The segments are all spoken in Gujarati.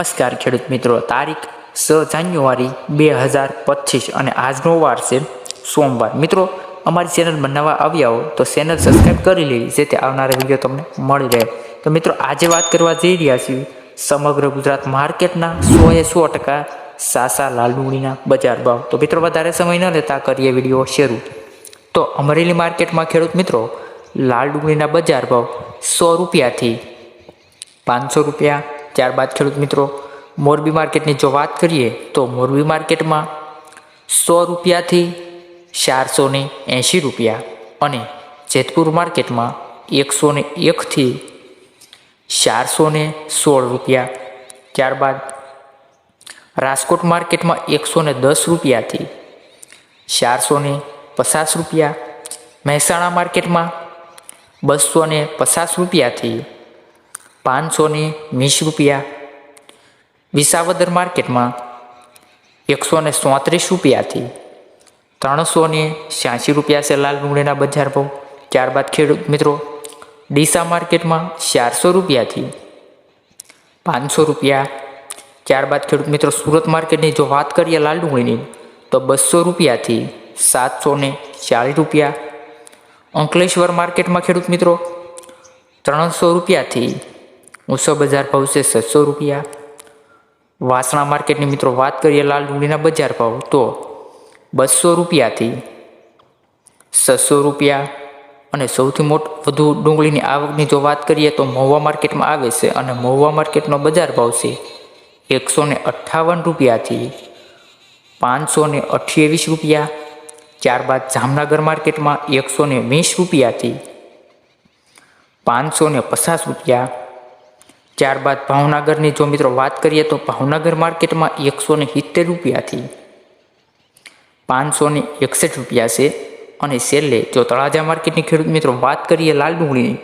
નમસ્કાર, ખેડૂત મિત્રો. તારીખ છ જાન્યુઆરી બે હજાર પચીસ અને આજનો વાર છે સોમવાર. મિત્રો, અમારી ચેનલ બનાવવા આવ્યા હો તો ચેનલ સબસ્ક્રાઈબ કરી લેવી, જેથી આવનારા વીડિયો તમને મળી રહે. તો મિત્રો, આજે વાત કરવા જઈ રહ્યા છીએ સમગ્ર ગુજરાત માર્કેટના સો એ સો ટકા સાસા લાલ ડુંગળીના બજાર ભાવ. તો મિત્રો, વધારે સમય ન લેતા કરીએ વીડિયો શરૂ. તો અમરેલી માર્કેટમાં, ખેડૂત મિત્રો લાલ ડુંગળીના બજાર ભાવ સો રૂપિયાથી પાંચસો રૂપિયા ત્યારબાદ ખેડૂત મિત્રો, મોરબી માર્કેટની જો વાત કરીએ તો મોરબી માર્કેટમાં સો રૂપિયાથી ચારસો ને એંશી રૂપિયા અને જેતપુર માર્કેટમાં એકસો ને એકથી ચારસો ને સોળ રૂપિયા. ત્યારબાદ રાજકોટ માર્કેટમાં એકસો ને દસ રૂપિયાથી ચારસો ને પચાસ રૂપિયા. મહેસાણા માર્કેટમાં બસો ને પચાસ રૂપિયાથી પાંચસો ને વીસ રૂપિયા. વિસાવદર માર્કેટમાં એકસો ને ચોત્રીસ રૂપિયાથી ત્રણસો ને છ્યાસી રૂપિયા છે લાલ ડુંગળીના બજાર ભાવ. ત્યારબાદ ખેડૂત મિત્રો, ડીસા માર્કેટમાં ચારસો રૂપિયાથી પાંચસો રૂપિયા. ત્યારબાદ ખેડૂત મિત્રો, સુરત માર્કેટની જો વાત કરીએ લાલ ડુંગળીની, તો બસો રૂપિયાથી સાતસો ને ચાલીસ રૂપિયા. અંકલેશ્વર માર્કેટમાં ખેડૂત મિત્રો, ત્રણસો રૂપિયાથી ઊંચો બજાર ભાવ છે છસો રૂપિયા. વાસણા માર્કેટની મિત્રો વાત કરીએ લાલ ડુંગળીના બજાર ભાવ, તો બસો રૂપિયાથી છસો રૂપિયા અને સૌથી મોટ વધુ ડુંગળીની આવકની જો વાત કરીએ તો મહુવા માર્કેટમાં આવે છે અને મહુવા માર્કેટનો બજાર ભાવ છે એકસો ને અઠ્ઠાવન રૂપિયાથી પાંચસો ને અઠ્યાવીસ રૂપિયા. ત્યારબાદ જામનગર માર્કેટમાં એકસો ને વીસ રૂપિયાથી પાંચસો ને પચાસ રૂપિયા. ત્યારબાદ ભાવનગરની જો મિત્રો વાત કરીએ તો ભાવનગર માર્કેટમાં એકસો ને સિત્તેર રૂપિયાથી પાંચસો ને એકસઠ રૂપિયા છે. અને છેલ્લે જો તળાજા માર્કેટની ખેડૂત મિત્રો વાત કરીએ લાલ ડુંગળીની,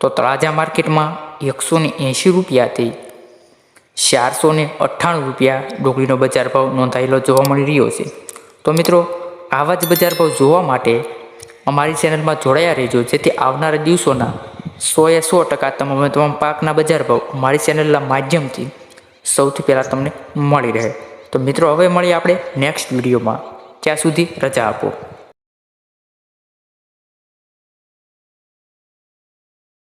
તો તળાજા માર્કેટમાં એકસો ને એંશી રૂપિયાથી ચારસો ને અઠ્ઠાણું રૂપિયા ડુંગળીનો બજાર ભાવ નોંધાયેલો જોવા મળી રહ્યો છે. તો મિત્રો, આવા જ બજાર ભાવ જોવા માટે અમારી ચેનલમાં જોડાયા રહેજો, જેથી આવનારા દિવસોના સો એ સો ટકા તમે તમામ પાકના બજાર ભાવ મારી ચેનલના માધ્યમથી સૌથી પહેલાં તમને મળી રહે. તો મિત્રો, હવે મળીએ આપણે નેક્સ્ટ વિડીયોમાં. ત્યાં સુધી રજા આપો.